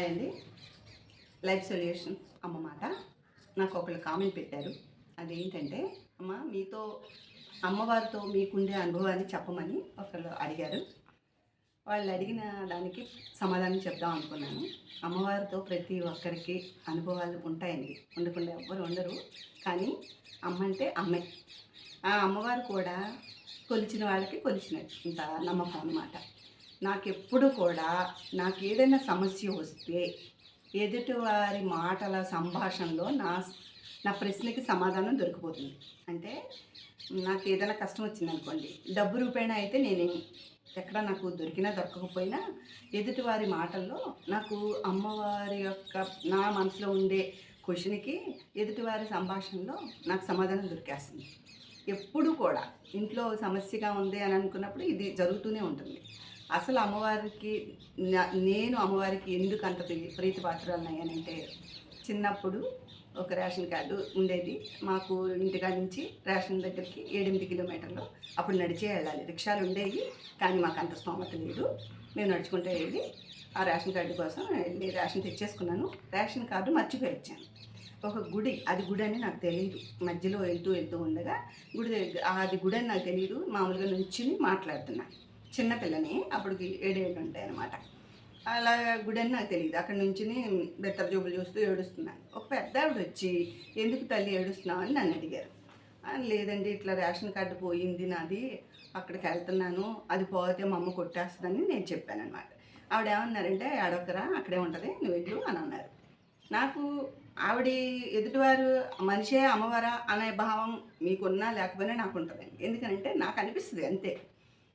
అండి. Life solution అమ్మ మాట నాకు ఒకళ్ళు కామెంట్ పెట్టారు. అదేంటంటే అమ్మ మీతో అమ్మవారితో మీకుండే అనుభవాన్ని చెప్పమని ఒకళ్ళు అడిగారు. వాళ్ళు అడిగిన దానికి సమాధానం చెప్దాం అనుకున్నాను. అమ్మవారితో ప్రతి ఒక్కరికి అనుభవాలు ఉంటాయండి. ఉండకుండా ఎవ్వరు ఉండరు. కానీ అమ్మ అంటే అమ్మే. ఆ అమ్మవారు కూడా కొలిచిన వాళ్ళకి కొలిచినట్టు. ఇంత నమ్మకం అన్నమాట. నాకెప్పుడు కూడా నాకు ఏదైనా సమస్య వస్తే ఎదుటివారి మాటల సంభాషణలో నా నా ప్రశ్నకి సమాధానం దొరికిపోతుంది. అంటే నాకు ఏదైనా కష్టం వచ్చింది అనుకోండి డబ్బు రూపేణ అయితే నేను ఎక్కడ నాకు దొరికినా దొరకకపోయినా ఎదుటివారి మాటల్లో నాకు అమ్మవారి యొక్క నా మనసులో ఉండే క్వశ్చన్కి ఎదుటివారి సంభాషణలో నాకు సమాధానం దొరికేస్తుంది. ఎప్పుడు కూడా ఇంట్లో సమస్యగా ఉంది అని అనుకున్నప్పుడు ఇది జరుగుతూనే ఉంటుంది. అసలు అమ్మవారికి నేను అమ్మవారికి ఎందుకు అంత ప్రీ- ప్రీతి పాత్రలయ్యానంటే చిన్నప్పుడు ఒక రేషన్ కార్డు ఉండేది. మాకు ఇంటికాడ నుంచి రేషన్ దగ్గరికి ఏడెనిమిది కిలోమీటర్లు అప్పుడు నడిచే వెళ్ళాలి. రిక్షాలు ఉండేవి కానీ మాకు అంత స్తోమత లేదు. మేము నడుచుకుంటే వెళ్ళి ఆ రేషన్ కార్డు కోసం వెళ్ళి రేషన్ తెచ్చేసుకున్నాను. రేషన్ కార్డు మర్చిపోయి వచ్చాను. ఒక గుడి అది గుడి అని నాకు తెలియదు మధ్యలో వెళ్తూ వెళ్తూ ఉండగా గుడి అది గుడి అని నాకు తెలియదు మామూలుగా నుంచి మాట్లాడుతున్నాను చిన్న పిల్లని అప్పటికి ఏడేళ్ళు ఉంటాయి అనమాట అలా గుడి అని నాకు తెలియదు అక్కడ నుంచి బెత్తర జోబులు చూస్తూ ఏడుస్తున్నాను. ఒక పెద్ద ఆవిడ వచ్చి ఎందుకు తల్లి ఏడుస్తున్నావు? అని నన్ను అడిగారు. లేదండి ఇట్లా రేషన్ కార్డు పోయింది నాది. అక్కడికి వెళ్తున్నాను. అది పోతే మా అమ్మ కొట్టేస్తుందని నేను చెప్పాను అనమాట ఆవిడ ఏమన్నారంటే అడొకరా అక్కడే ఉంటుంది నువ్వు వెళ్ళు అని అన్నారు. నాకు ఆవిడ ఎదుటివారు మనిషే అమ్మవారా అనే భావం మీకున్నా లేకపోయినా నాకు ఉంటుంది ఎందుకంటే నాకు అనిపిస్తుంది అంతే.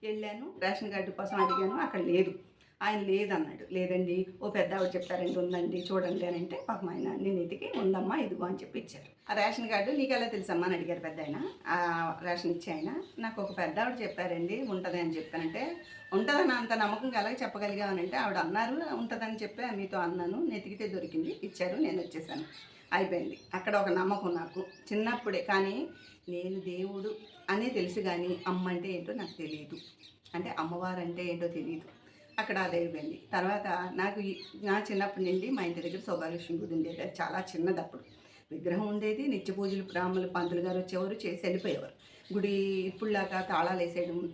వెళ్ళాను రేషన్ కార్డు కోసం అడిగాను అక్కడ లేదు. ఆయన లేదన్నాడు. లేదండి ఓ పెద్ద ఆవిడ చెప్పారండి ఉందండి చూడండి అని అంటే పాపం ఆయన నేను ఎతికి ఉందమ్మా ఇదిగో అని చెప్పి ఇచ్చారు. ఆ రేషన్ కార్డు నీకు ఎలా తెలుసమ్మా అని అడిగారు పెద్ద ఆయన. ఆ రేషన్ ఇచ్చి ఆయన నాకు ఒక పెద్ద ఆవిడ చెప్పారండి ఉంటుంది అని చెప్పానంటే ఉంటుందని అంత నమ్మకం ఎలాగ చెప్పగలిగామనంటే ఆవిడ అన్నారు ఉంటుందని చెప్పి మీతో అన్నాను నెతికితే దొరికింది ఇచ్చారు నేను వచ్చేసాను. అయిపోయింది. అక్కడ ఒక నమ్మకం నాకు చిన్నప్పుడే. కానీ నేను దేవుడు అనే తెలుసు కానీ అమ్మ అంటే ఏంటో నాకు తెలియదు అంటే అమ్మవారు అంటే ఏంటో తెలియదు అక్కడ అది అయిపోయింది తర్వాత నాకు నా చిన్నప్పటి నుండి మా ఇంటి దగ్గర సౌభాగ్యలక్ష్మి గుడి ఉండేది. అది చాలా చిన్నది అప్పుడు. విగ్రహం ఉండేది. నిత్య పూజలు బ్రాహ్మణులు పంతులు గారు వచ్చేవారు చేసి వెళ్ళిపోయేవారు. గుడి ఇప్పుడులాగా తాళాలు వేసేయడం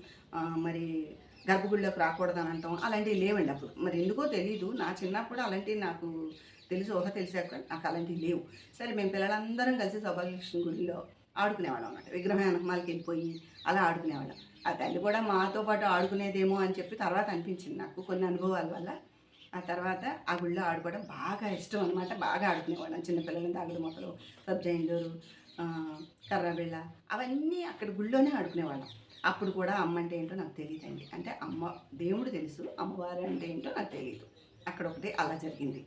మరి గర్భగుడిలోకి రాకూడదు అని అంటాం. అలాంటివి లేవండి అప్పుడు. మరి ఎందుకో తెలియదు నా చిన్నప్పుడు అలాంటివి నాకు తెలుసు ఊహ తెలిసాక నాకు అలాంటివి లేవు. సరే మేము పిల్లలందరం కలిసి సౌభాగ్యలక్ష్మి గుడిలో ఆడుకునేవాళ్ళం అన్నమాట. విగ్రహం వెనకమాలకి వెళ్ళిపోయి అలా ఆడుకునేవాళ్ళం. ఆ తల్లి కూడా మాతో పాటు ఆడుకునేదేమో అని చెప్పి తర్వాత అనిపించింది నాకు కొన్ని అనుభవాల వల్ల. ఆ తర్వాత ఆ గుళ్ళో ఆడుకోవడం బాగా ఇష్టం అనమాట బాగా ఆడుకునేవాళ్ళం చిన్నపిల్లలని దాగుడు మొక్కలు సబ్జైండూరు కర్రబిళ్ళ అవన్నీ అక్కడ గుళ్ళోనే ఆడుకునేవాళ్ళం. అప్పుడు కూడా అమ్మ అంటే ఏంటో నాకు తెలియదండి అంటే అమ్మ దేవుడు తెలుసు అమ్మవారు అంటే ఏంటో నాకు తెలియదు అక్కడ ఒకటి అలా జరిగింది.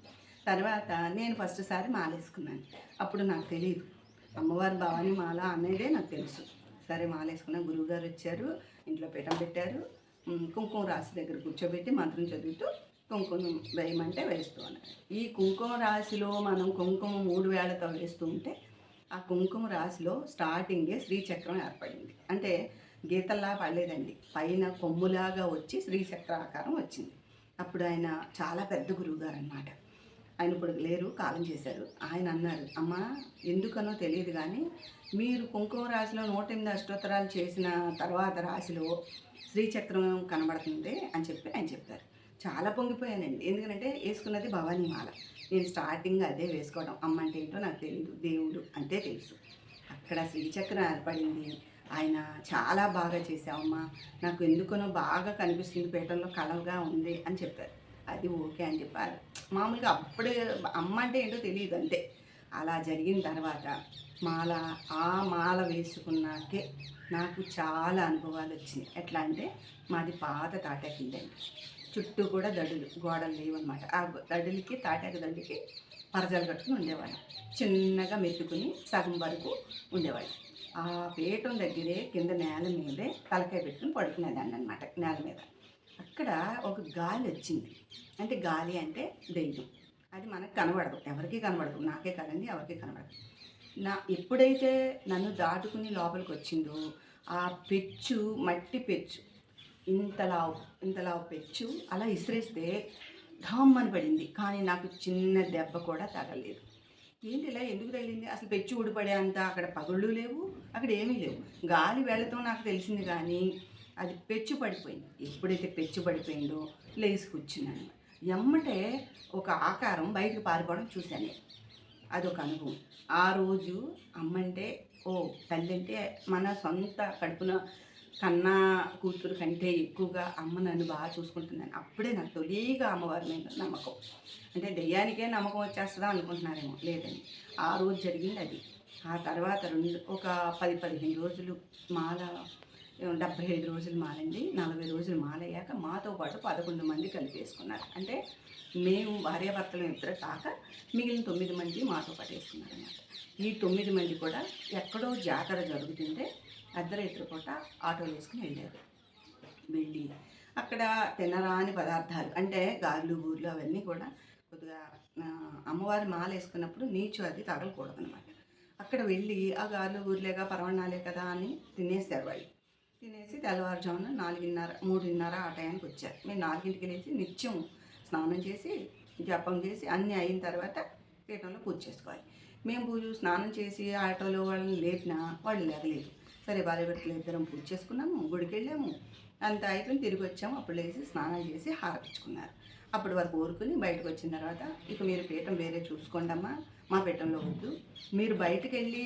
తర్వాత నేను ఫస్ట్ సారి మాలేసుకున్నాను. అప్పుడు నాకు తెలియదు అమ్మవారి భవాని మాల అనేదే నాకు తెలుసు. సరే మాల మాలేసుకున్న గురువుగారు వచ్చారు ఇంట్లో పీఠం పెట్టారు. కుంకుమ రాశి దగ్గర కూర్చోబెట్టి మంత్రం చదువుతూ కుంకుమ వేయమంటే వేస్తూ అన్నారు ఈ కుంకుమ రాశిలో మనం కుంకుమ మూడు వేళతో వేస్తూ ఉంటే ఆ కుంకుమ రాశిలో స్టార్టింగే శ్రీచక్రం ఏర్పడింది. అంటే గీతల్లా పడలేదండి. పైన కొమ్ములాగా వచ్చి శ్రీచక్ర ఆకారం వచ్చింది. అప్పుడు ఆయన చాలా పెద్ద గురువుగారు అనమాట ఆయన ఇప్పుడు లేరు కాలం చేశారు. ఆయన అన్నారు అమ్మా ఎందుకనో తెలియదు కానీ మీరు కుంకుమ రాశిలో నూట ఎనిమిది అష్టోత్తరాలు చేసిన తర్వాత రాశిలో శ్రీచక్రం కనబడుతుంది? అని చెప్పి ఆయన చెప్పారు. చాలా పొంగిపోయానండి. ఎందుకంటే వేసుకున్నది భవానీ మాల. నేను స్టార్టింగ్ అదే వేసుకోవడం. అమ్మ అంటే ఏంటో నాకు తెలియదు దేవుడు అంటే తెలుసు. అక్కడ శ్రీచక్రం ఏర్పడింది. ఆయన చాలా బాగా చేసావమ్మా నాకు ఎందుకనో బాగా కనిపిస్తుంది. పీఠంలో కలగా ఉంది అని చెప్పారు. అది ఓకే అని చెప్పారు. మామూలుగా అప్పుడే అమ్మ అంటే ఏంటో తెలియదు అంతే. అలా జరిగిన తర్వాత మాల ఆ మాల వేసుకున్నాకే నాకు చాలా అనుభవాలు వచ్చినాయి. ఎట్లా అంటే మాది పాత తాటాకిందండి చుట్టూ కూడా దడులు గోడలు లేవన్నమాట. ఆ దడులకి తాటాకి దడులకి పరజాలు కట్టుకుని ఉండేవాళ్ళం. చిన్నగా మెత్తుకుని సగం వరకు ఉండేవాళ్ళం. ఆ పీఠం దగ్గరే కింద నేల మీదే తలకాయ పెట్టుకుని పడుకునేదాన్ని అనమాట నేల మీద. అక్కడ ఒక గాలి వచ్చింది. అంటే గాలి అంటే దెయ్యం. అది మనకు కనబడదు. ఎవరికి కనబడదు. నాకే కదండి ఎవరికి కనబడదు. నా ఎప్పుడైతే నన్ను దాటుకుని లోపలికి వచ్చిందో ఆ పెచ్చు మట్టి పెచ్చు ఇంతలా ఇంతలా పెచ్చు అలా ఇసిరేస్తే ధామ్మని పడింది. కానీ నాకు చిన్న దెబ్బ కూడా తగలేదు ఏంటి ఇలా ఎందుకు తగిలింది? అసలు పెచ్చు ఊడిపడే అంత అక్కడ పగుళ్ళు లేవు అక్కడ ఏమీ లేవు. గాలి వెళ్ళతో నాకు తెలిసింది కానీ అది పెచ్చు పడిపోయింది ఎప్పుడైతే పెచ్చు పడిపోయిందో లేచి కూర్చున్నాను. ఎమ్మటే ఒక ఆకారం బయటకు పారిపోవడం చూశాను. అదొక అనుభవం. ఆ రోజు అమ్మంటే ఓ తల్లి అంటే మన సొంత కడుపున కన్నా కూతురు కంటే ఎక్కువగా అమ్మ నన్ను బాగా చూసుకుంటున్నాను అప్పుడే నాకు తొలిగా అమ్మవారి మీద నమ్మకం. అంటే దెయ్యానికే నమ్మకం వచ్చేస్తుందా అనుకుంటున్నారేమో లేదండి ఆ రోజు జరిగింది అది. ఆ తర్వాత రెండు ఒక పది పదిహేను రోజులు మాల డెబ్బై ఐదు రోజులు మాలండి నలభై రోజులు మాలయ్యాక మాతో పాటు పదకొండు మంది కలిపేసుకున్నారు. అంటే మేము భార్యాభర్తలు ఇద్దరు కాక మిగిలిన తొమ్మిది మంది మాతో పాటు వేసుకున్నారు అన్నమాట ఈ తొమ్మిది మంది కూడా ఎక్కడో జాతర జరుగుతుంటే అర్ధరాత్రి పూట ఆటోలు వేసుకుని వెళ్ళారు. వెళ్ళి అక్కడ తినరాని పదార్థాలు అంటే గార్లు ఊర్లు అవన్నీ కూడా కొద్దిగా అమ్మవారి మాల వేసుకున్నప్పుడు నీచు అది తగలకూడదు అనమాట అక్కడ వెళ్ళి ఆ గార్లు ఊర్లేగా పరవణాలే కదా అని తినేసారు వాళ్ళు తినేసి తెల్లవారుజామున నాలుగున్నర మూడున్నర ఆ టైంకి వచ్చారు. మేము నాలుగింటికి లేచి నిత్యం స్నానం చేసి జపం చేసి అన్నీ అయిన తర్వాత పీఠంలో పూజ చేసుకోవాలి. మేము పూజ స్నానం చేసి ఆటోలో వాళ్ళని లేపినా వాళ్ళు లేగలేదు సరే భార్యభర్తలు ఇద్దరం పూజ చేసుకున్నాము గుడికి వెళ్ళాము. అంత అయిపోయి తిరిగి వచ్చాము. అప్పుడు లేచి స్నానం చేసి హారపించుకున్నారు అప్పటి వరకు ఊరుకుని బయటకు వచ్చిన తర్వాత ఇక మీరు పీఠం వేరే చూసుకోండి అమ్మా మా పీఠంలో వద్దు. మీరు బయటకు వెళ్ళి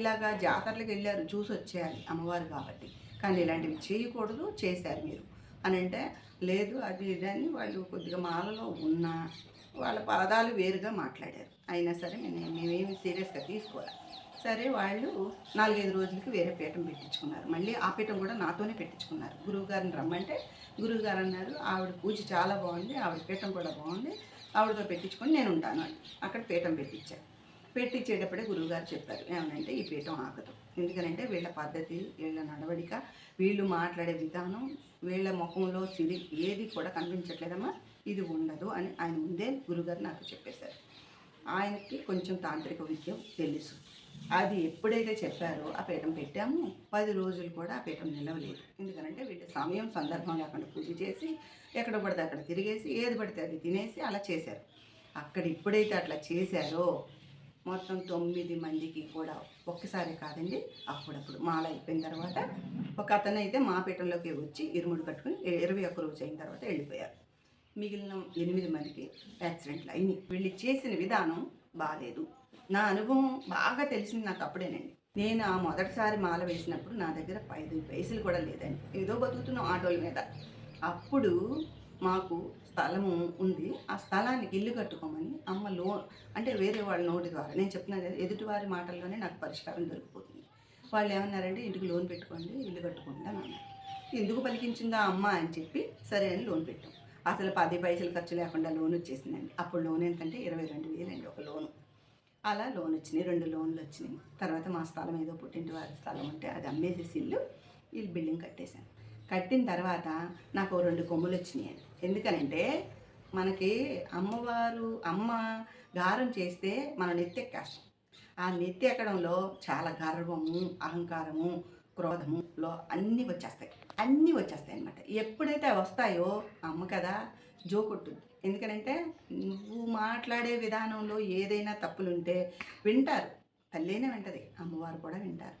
ఇలాగా జాతరలకు వెళ్ళారు చూసి వచ్చేయాలి అమ్మవారు కాబట్టి. కానీ ఇలాంటివి చేయకూడదు చేశారు మీరు. అని అంటే లేదు అది ఇది అని వాళ్ళు కొద్దిగా మాలలో ఉన్న వాళ్ళ పదాలు వేరుగా మాట్లాడారు. అయినా సరే మేము మేమేమి సీరియస్గా తీసుకోవాలి సరే వాళ్ళు నాలుగైదు రోజులకి వేరే పీఠం పెట్టించుకున్నారు. మళ్ళీ ఆ పీఠం కూడా నాతోనే పెట్టించుకున్నారు. గురువుగారిని రమ్మంటే గురువుగారు అన్నారు ఆవిడ పూజ చాలా బాగుంది ఆవిడ పీఠం కూడా బాగుంది ఆవిడతో పెట్టించుకొని నేను ఉంటాను అని. అక్కడ పీఠం పెట్టించారు. పెట్టించేటప్పుడే గురువుగారు చెప్పారు. ఏమనంటే ఈ పీఠం ఆగదు. ఎందుకనంటే వీళ్ళ పద్ధతి వీళ్ళ నడవడిక వీళ్ళు మాట్లాడే విధానం వీళ్ళ ముఖంలో సిరి ఏది కూడా కనిపించట్లేదమ్మా ఇది ఉండదు అని ఆయన ముందే గురుగారు నాకు చెప్పేశారు. ఆయనకి కొంచెం తాంత్రిక విద్య తెలుసు. అది ఎప్పుడైతే చెప్పారో ఆ పీఠం పెట్టాము. పది రోజులు కూడా ఆ పీఠం నిలవలేదు. ఎందుకంటే వీళ్ళ సమయం సందర్భం లేకుండా పూజ చేసి ఎక్కడ పడితే అక్కడ తిరిగేసి ఏది పడితే అది తినేసి అలా చేశారు. అక్కడ ఎప్పుడైతే అట్లా చేశారో మొత్తం తొమ్మిది మందికి కూడా ఒక్కసారి కాదండి అప్పుడప్పుడు మాల అయిపోయిన తర్వాత ఒక అతను అయితే మా పీఠంలోకి వచ్చి ఇరుముడు కట్టుకుని ఇరవై ఒక్క రోజు అయిన తర్వాత వెళ్ళిపోయారు. మిగిలిన ఎనిమిది మందికి యాక్సిడెంట్లు అయినాయి. వీళ్ళు చేసిన విధానం బాగాలేదు నా అనుభవం బాగా తెలిసింది నాకు అప్పుడేనండి. నేను ఆ మొదటిసారి మాల వేసినప్పుడు నా దగ్గర ఐదు పైసలు కూడా లేదండి. ఏదో బతుకుతున్నాం ఆటోల మీద. అప్పుడు మాకు స్థలము ఉంది. ఆ స్థలానికి ఇల్లు కట్టుకోమని అమ్మ లో అంటే వేరే వాళ్ళ నోటి ద్వారా నేను చెప్తున్నాను ఎదుటివారి మాటల్లోనే నాకు పరిష్కారం దొరికిపోతుంది. వాళ్ళు ఏమన్నారంటే ఇంటికి లోన్ పెట్టుకోండి ఇల్లు కట్టుకోండి అని అన్నారు. ఎందుకు పలికించిందా అమ్మ? అని చెప్పి సరే అని లోన్ పెట్టాం. అసలు పది పైసలు ఖర్చు లేకుండా లోన్ వచ్చేసిందండి. అప్పుడు లోన్ ఎంతంటే ఇరవై రెండు వేలండి ఒక లోను. అలా లోన్ వచ్చినాయి రెండు లోన్లు వచ్చినాయి. తర్వాత మా స్థలం ఏదో పుట్టింటి వారి స్థలం ఉంటే అది అమ్మేసేసి ఇల్లు ఇల్లు బిల్డింగ్ కట్టేశాను. కట్టిన తర్వాత నాకు రెండు కొమ్ములు వచ్చినాయి ఎందుకనంటే మనకి అమ్మవారు అమ్మ గారం చేస్తే మన నెత్తి కష్టం ఆ నెత్తి ఎక్కడంలో చాలా గర్వము అహంకారము క్రోధములో అన్నీ వచ్చేస్తాయి. అన్నీ వచ్చేస్తాయి అనమాట ఎప్పుడైతే వస్తాయో అమ్మ కదా జోకొట్టుద్ది ఎందుకనంటే నువ్వు మాట్లాడే విధానంలో ఏదైనా తప్పులుంటే వింటారు. తల్లినే వింటది. అమ్మవారు కూడా వింటారు.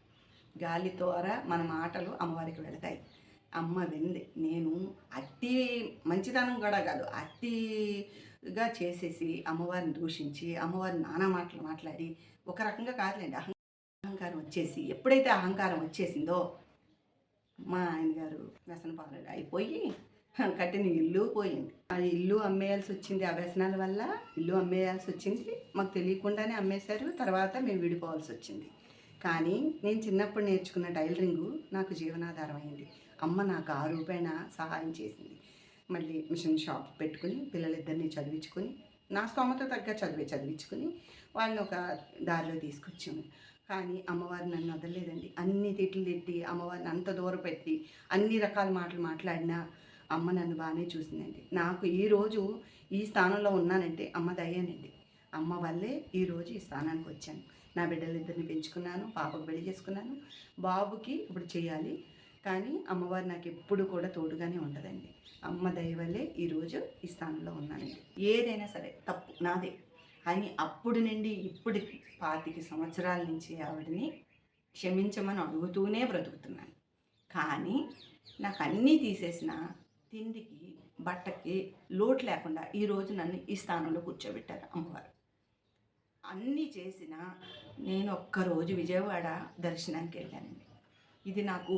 గాలి ద్వారా మన మాటలు అమ్మవారికి వెళతాయి. అమ్మ వింది నేను అతి మంచితనం కూడా కాదు అతిగా చేసేసి అమ్మవారిని దూషించి అమ్మవారిని నానా మాటలు మాట్లాడి ఒక రకంగా కాదులేండి అహం అహంకారం వచ్చేసి ఎప్పుడైతే అహంకారం వచ్చేసిందో మా ఆయన గారు వ్యసన పాలు అయిపోయి కట్టిన ఇల్లు పోయింది. ఆ ఇల్లు అమ్మేయాల్సి వచ్చింది ఆ వ్యసనాల వల్ల ఇల్లు అమ్మేయాల్సి వచ్చింది మాకు తెలియకుండానే అమ్మేశారు తర్వాత మేము విడిపోవాల్సి వచ్చింది. కానీ నేను చిన్నప్పుడు నేర్చుకున్న టైలరింగు నాకు జీవనాధారం అయింది. అమ్మ నాకు ఆ రూపాయన సహాయం చేసింది. మళ్ళీ మిషన్ షాప్ పెట్టుకుని పిల్లలిద్దరిని చదివించుకొని నా స్తోమత తగ్గ చదివే చదివించుకుని వాళ్ళని ఒక దారిలో తీసుకొచ్చాము. కానీ అమ్మవారు నన్ను వదలలేదండి. అన్ని తిట్లు తిట్టి అమ్మవారిని అంత దూరం పెట్టి అన్ని రకాల మాటలు మాట్లాడినా అమ్మ నన్ను బాగానే చూసిందండి. నాకు ఈరోజు ఈ స్థానంలో ఉన్నానంటే అమ్మ దయ్యానండి. అమ్మ వల్లే ఈరోజు ఈ స్థానానికి వచ్చాను. నా బిడ్డలిద్దరిని పెంచుకున్నాను పాపకు పెళ్ళి చేసుకున్నాను. బాబుకి ఇప్పుడు చేయాలి. కానీ అమ్మవారు నాకు ఎప్పుడు కూడా తోడుగానే ఉండదండి అమ్మ దైవలే ఈరోజు ఈ స్థానంలో ఉన్నానండి. ఏదైనా సరే తప్పు నాదే. అని అప్పుడు నుండి ఇప్పటికి పాతిక సంవత్సరాల నుంచి ఆవిడని క్షమించమని అడుగుతూనే బ్రతుకుతున్నాను. కానీ నాకు అన్నీ తీసేసిన తిండికి బట్టకి లోటు లేకుండా ఈరోజు నన్ను ఈ స్థానంలో కూర్చోబెట్టారు అమ్మవారు. అన్నీ చేసిన నేను ఒక్కరోజు విజయవాడ దర్శనానికి వెళ్ళానండి. ఇది నాకు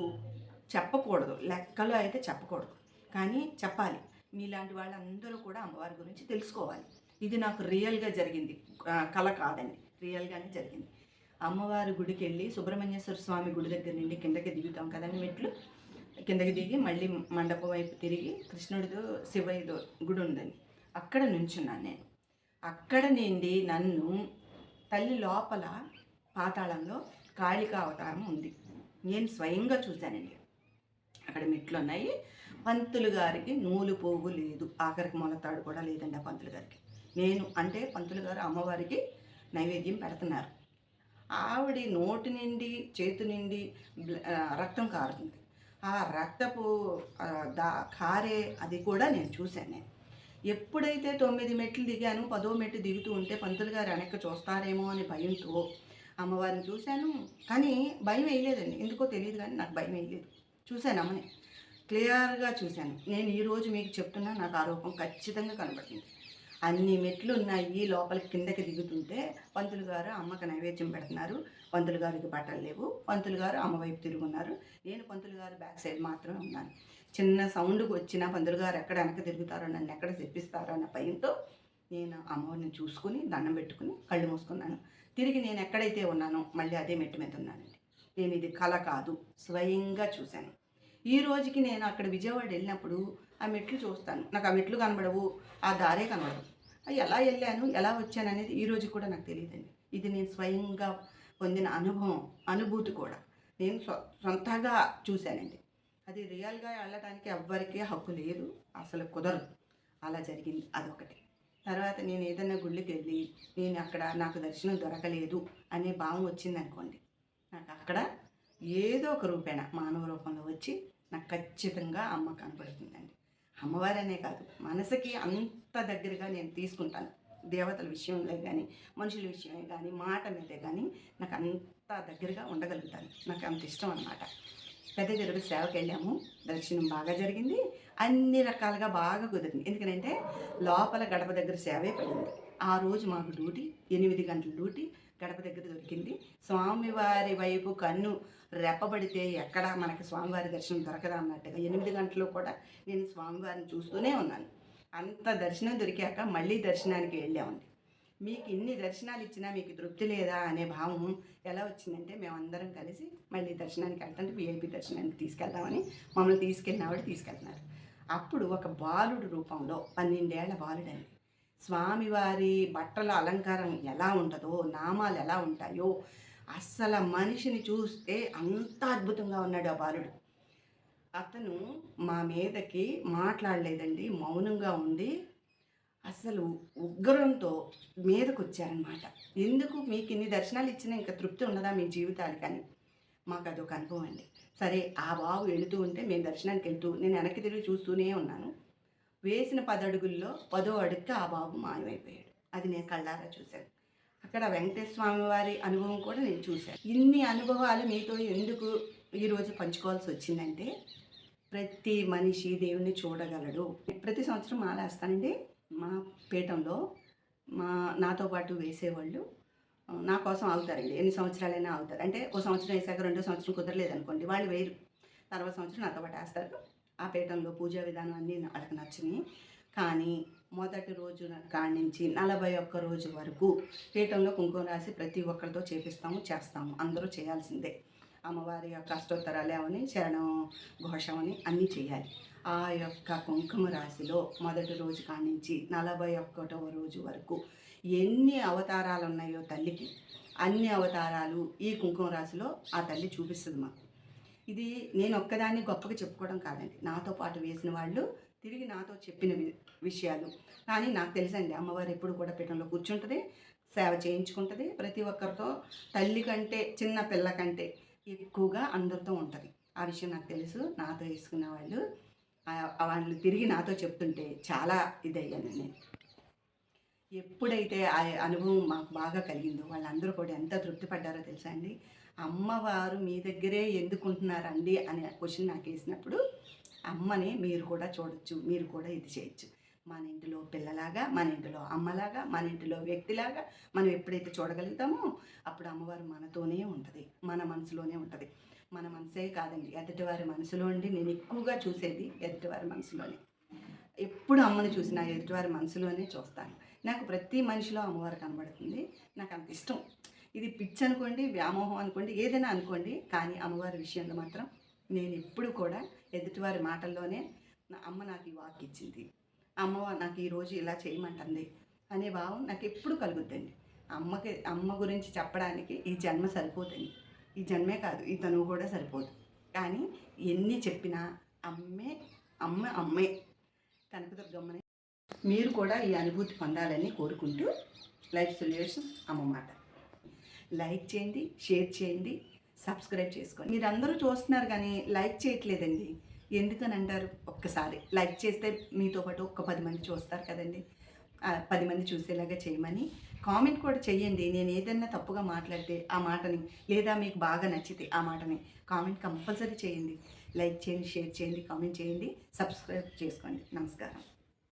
చెప్పకూడదు. లెక్కలో అయితే చెప్పకూడదు. కానీ చెప్పాలి. మీలాంటి వాళ్ళందరూ కూడా అమ్మవారి గురించి తెలుసుకోవాలి. ఇది నాకు రియల్గా జరిగింది. కళ కాదండి. రియల్గానే జరిగింది. అమ్మవారి గుడికి వెళ్ళి సుబ్రహ్మణ్యేశ్వర స్వామి గుడి దగ్గర నుండి కిందకి దిగుతాం కదండి మెట్లు. కిందకి దిగి మళ్ళీ మండపం వైపు తిరిగి కృష్ణుడితో శివయ్యదో గుడి ఉందండి. అక్కడ నుంచున్నాను నేను. అక్కడ నుండి నన్ను తల్లి లోపల పాతాళంలో కాళికా అవతారం ఉంది. నేను స్వయంగా చూశానండి. అక్కడ మెట్లు ఉన్నాయి. పంతులు గారికి నూలు పోగు లేదు. ఆఖరికి మొలతాడు కూడా లేదండి ఆ పంతులు గారికి. నేను అంటే పంతులు గారు అమ్మవారికి నైవేద్యం పెడుతున్నారు. ఆవిడ నోటి నిండి చేతి నిండి రక్తం కారుతుంది. ఆ రక్తపు దా కారే అది కూడా నేను చూశాను నేను. ఎప్పుడైతే తొమ్మిది మెట్లు దిగాను పదో మెట్టు దిగుతూ ఉంటే పంతులు గారు వెనక్కి చూస్తారేమో అని భయంతో అమ్మవారిని చూశాను. కానీ భయం వేయలేదండి. ఎందుకో తెలియదు కానీ నాకు భయం వేయలేదు. చూశాను అమ్మని. క్లియర్గా చూశాను. నేను ఈరోజు మీకు చెప్తున్నా నాకు ఆ రూపం ఖచ్చితంగా కనబడింది అన్ని మెట్లు ఉన్నాయి లోపల కిందకి దిగుతుంటే పంతులు గారు అమ్మకి నైవేద్యం పెడుతున్నారు. పంతులు గారికి బట్టలు లేవు. పంతులు గారు అమ్మ వైపు తిరుగున్నారు. నేను పంతులు గారు బ్యాక్ సైడ్ మాత్రమే ఉన్నాను. చిన్న సౌండ్కి వచ్చిన పంతులు గారు ఎక్కడ వెనక తిరుగుతారో నన్ను ఎక్కడ చెప్పిస్తారో అన్న భయంతో నేను అమ్మవారిని చూసుకుని దండం పెట్టుకుని కళ్ళు మూసుకున్నాను. తిరిగి నేను ఎక్కడైతే ఉన్నానో మళ్ళీ అదే మెట్టు మీద ఉన్నానండి. నేను ఇది కళ కాదు. స్వయంగా చూశాను. ఈ రోజుకి నేను అక్కడ విజయవాడ వెళ్ళినప్పుడు ఆ మెట్లు చూస్తాను. నాకు ఆ మెట్లు కనబడవు ఆ దారే కనబడవు. అవి ఎలా వెళ్ళాను ఎలా వచ్చాను అనేది ఈ రోజు కూడా నాకు తెలియదండి. ఇది నేను స్వయంగా పొందిన అనుభవం అనుభూతి కూడా. నేను సొంతగా చూశానండి. అది రియల్గా వెళ్ళడానికి ఎవ్వరికీ హక్కు లేదు అసలు కుదరదు. అలా జరిగింది అదొకటి. తర్వాత నేను ఏదైనా గుళ్ళకి వెళ్ళి నేను అక్కడ నాకు దర్శనం దొరకలేదు అనే భావం వచ్చింది అనుకోండి నాకు అక్కడ ఏదో ఒక రూపేణ మానవ రూపంలో వచ్చి నాకు ఖచ్చితంగా అమ్మ కనపడుతుందండి. అమ్మవారనే కాదు మనసుకి అంత దగ్గరగా నేను తీసుకుంటాను. దేవతల విషయంలో కానీ మనుషుల విషయమే కానీ మాట మీదే కానీ నాకు అంత దగ్గరగా ఉండగలుగుతాను. నాకు అంత ఇష్టం అన్నమాట. పెద్ద తిరుగు సేవకి వెళ్ళాము. దర్శనం బాగా జరిగింది. అన్ని రకాలుగా బాగా కుదిరింది. ఎందుకంటే లోపల గడప దగ్గర సేవే పడింది. ఆ రోజు మాకు డ్యూటీ ఎనిమిది గంటల డ్యూటీ. గడప దగ్గర దొరికింది. స్వామివారి వైపు కన్ను రెప్పబడితే ఎక్కడ మనకి స్వామివారి దర్శనం దొరకదా అన్నట్టుగా ఎనిమిది గంటలు కూడా నేను స్వామివారిని చూస్తూనే ఉన్నాను. అంత దర్శనం దొరికాక మళ్ళీ దర్శనానికి వెళ్ళామండి. మీకు ఇన్ని దర్శనాలు ఇచ్చినా మీకు తృప్తి లేదా అనే భావం ఎలా వచ్చిందంటే మేమందరం కలిసి మళ్ళీ దర్శనానికి వెళ్తుంటే విఐపి దర్శనానికి తీసుకెళ్దామని మమ్మల్ని తీసుకెళ్ళిన ఆవిడ తీసుకెళ్తున్నారు. అప్పుడు ఒక బాలుడు రూపంలో పన్నెండేళ్ళ బాలుడండి. స్వామివారి బట్టల అలంకారం ఎలా ఉంటుందో నామాలు ఎలా ఉంటాయో అస్సలు మనిషిని చూస్తే అంత అద్భుతంగా ఉన్నాడు ఆ బాలుడు. అతను మా మీదకి మాట్లాడలేదండి మౌనంగా ఉండి అసలు ఉగ్రంతో మీదకు వచ్చారనమాట ఎందుకు? మీకు ఇన్ని దర్శనాలు ఇచ్చినా ఇంకా తృప్తి ఉండదా మీ జీవితాలు కానీ మాకు అదొక అనుభవం అండి. సరే ఆ బాబు వెళుతూ ఉంటే మేము దర్శనానికి వెళ్తూ నేను వెనక్కి తిరిగి చూస్తూనే ఉన్నాను. వేసిన పదడుగుల్లో పదో అడుగుకి ఆ బాబు మాయమైపోయాడు. అది నేను కళ్ళారా చూశాను. అక్కడ వెంకటేశ్వర స్వామి వారి అనుభవం కూడా నేను చూశాను. ఇన్ని అనుభవాలు మీతో ఎందుకు ఈరోజు పంచుకోవాల్సి వచ్చిందంటే ప్రతి మనిషి దేవుణ్ణి చూడగలడు. ప్రతి సంవత్సరం మాలేస్తానండి మా పీఠంలో మా నాతో పాటు వేసేవాళ్ళు నా కోసం ఆగుతారండి. ఎన్ని సంవత్సరాలైనా ఆగుతారు. అంటే ఒక సంవత్సరం వేసాక రెండో సంవత్సరం కుదరలేదు అనుకోండి వాళ్ళు వేరు తర్వాత సంవత్సరం నాతో పాటు వేస్తారు. ఆ పీఠంలో పూజా విధానం అన్నీ వాళ్ళకి నచ్చినాయి. కానీ మొదటి రోజు కాడి నుంచి నలభై ఒక్క రోజు వరకు పీఠంలో కుంకుమ రాసి ప్రతి ఒక్కరితో చేపిస్తాము చేస్తాము. అందరూ చేయాల్సిందే. అమ్మవారి యొక్క అష్టోత్తరాలు అవని శరణం ఘోషమని అన్నీ చేయాలి. ఆ యొక్క కుంకుమ రాశిలో మొదటి రోజు కాడి నుంచి నలభై ఒక్కటవ రోజు వరకు ఎన్ని అవతారాలు ఉన్నాయో తల్లికి అన్ని అవతారాలు ఈ కుంకుమ రాశిలో ఆ తల్లి చూపిస్తుంది మాకు. ఇది నేను ఒక్కదాన్ని గొప్పగా చెప్పుకోవడం కాదండి. నాతో పాటు వేసిన వాళ్ళు తిరిగి నాతో చెప్పిన వి- విషయాలు. కానీ నాకు తెలుసండి అమ్మవారు ఎప్పుడు కూడా పీఠంలో కూర్చుంటుంది సేవ చేయించుకుంటుంది. ప్రతి ఒక్కరితో తల్లి కంటే చిన్న పిల్ల కంటే ఎక్కువగా అందరితో ఉంటుంది. ఆ విషయం నాకు తెలుసు. నాతో వేసుకున్న వాళ్ళు వాళ్ళు తిరిగి నాతో చెప్తుంటే చాలా ఇదయ్యాను నేను. ఎప్పుడైతే ఆ అనుభవం మాకు బాగా కలిగిందో వాళ్ళందరూ కూడా ఎంత తృప్తి పడ్డారో తెలుసా అండి? అమ్మవారు మీ దగ్గరే ఎందుకుంటున్నారండి అనే క్వశ్చన్ నాకు వేసినప్పుడు అమ్మని మీరు కూడా చూడొచ్చు మీరు కూడా ఇది చేయొచ్చు. మన ఇంటిలో పిల్లలాగా మన ఇంటిలో అమ్మలాగా మన ఇంటిలో వ్యక్తిలాగా మనం ఎప్పుడైతే చూడగలుగుతామో అప్పుడు అమ్మవారు మనతోనే ఉంటుంది మన మనసులోనే ఉంటుంది. మన మనసే కాదండి ఎదుటివారి మనసులో ఉండి నేను ఎక్కువగా చూసేది ఎదుటివారి మనసులోనే. ఎప్పుడు అమ్మని చూసినా ఎదుటివారి మనసులోనే చూస్తాను. నాకు ప్రతి మనిషిలో అమ్మవారు కనబడుతుంది. నాకు అంత ఇష్టం. ఇది పిచ్చి అనుకోండి వ్యామోహం అనుకోండి ఏదైనా అనుకోండి. కానీ అమ్మవారి విషయంలో మాత్రం నేను ఎప్పుడు కూడా ఎదుటివారి మాటల్లోనే నా అమ్మ నాకు ఈ వాక్ ఇచ్చింది అమ్మ నాకు ఈరోజు ఇలా చేయమంటుంది అనే భావం నాకు ఎప్పుడు కలుగుద్దండి. అమ్మకి అమ్మ గురించి చెప్పడానికి ఈ జన్మ సరిపోతుంది ఈ జన్మే కాదు ఈ తనువు కూడా సరిపోదు. కానీ ఎన్ని చెప్పినా అమ్మే అమ్మ అమ్మే. కనకదుర్గమ్మని మీరు కూడా ఈ అనుభూతి పొందాలని కోరుకుంటూ లైఫ్ సొల్యూషన్ అమ్మ మాట. లైక్ చేయండి షేర్ చేయండి సబ్స్క్రైబ్ చేసుకోండి. మీరు అందరూ చూస్తున్నారు కానీ లైక్ చేయట్లేదండి. ఎందుకని అంటారు? ఒక్కసారి లైక్ చేస్తే మీతో పాటు ఒక్క పది మంది చూస్తారు కదండి. పది మంది చూసేలాగా చేయమని కామెంట్ కూడా చేయండి నేను ఏదైనా తప్పుగా మాట్లాడితే ఆ మాటని లేదా మీకు బాగా నచ్చితే ఆ మాటని కామెంట్ కంపల్సరీ చేయండి. లైక్ చేయండి షేర్ చేయండి కామెంట్ చేయండి సబ్స్క్రైబ్ చేసుకోండి. నమస్కారం.